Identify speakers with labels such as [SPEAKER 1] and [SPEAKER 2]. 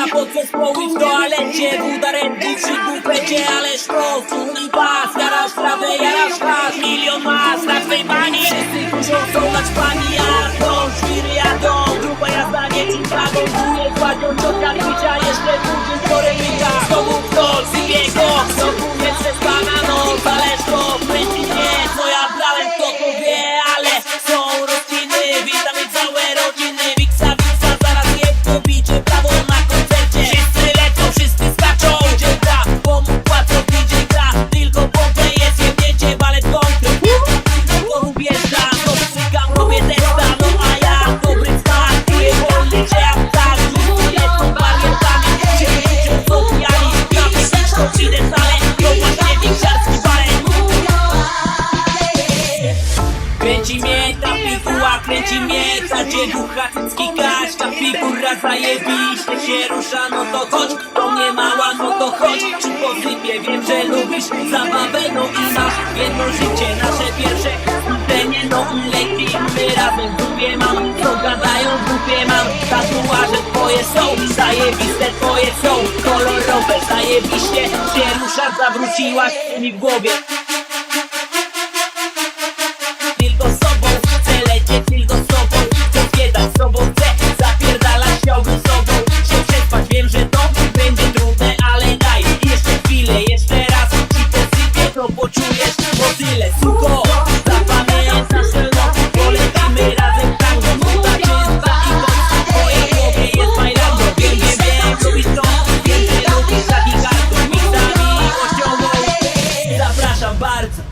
[SPEAKER 1] Impreza pod zespoły w toalecie Buda ręki przy bufecie Ależ to i pas. Jarasz trawę, jarasz has Milion mas na twej bani. Wszyscy muszą są naćpani A figura, kręci mnie ta dziegucha Cycki kaś, ta figura zajebiście się rusza. No to chodź, to nie mała, no to chodź. Czy posypie, wiem, że lubisz zabawę? No i masz jedno życie, nasze pierwsze znudzenie No i lepiej my razem w dupie mam Co gadają w dupie mam. Tatuaże twoje są, zajebiste twoje są. Kolorowe, zajebiście się ruszasz Zawróciłaś mi w głowie to poczujesz O tyle, suko, zapamiętasz nasze nogi razem tango, nuta, czysta i polska W twojej głowie jest fajnego Wiem, wiem, wiem, lubisz to Wiem, że lubisz taki karton Miksami osiągnął Zapraszam bardzo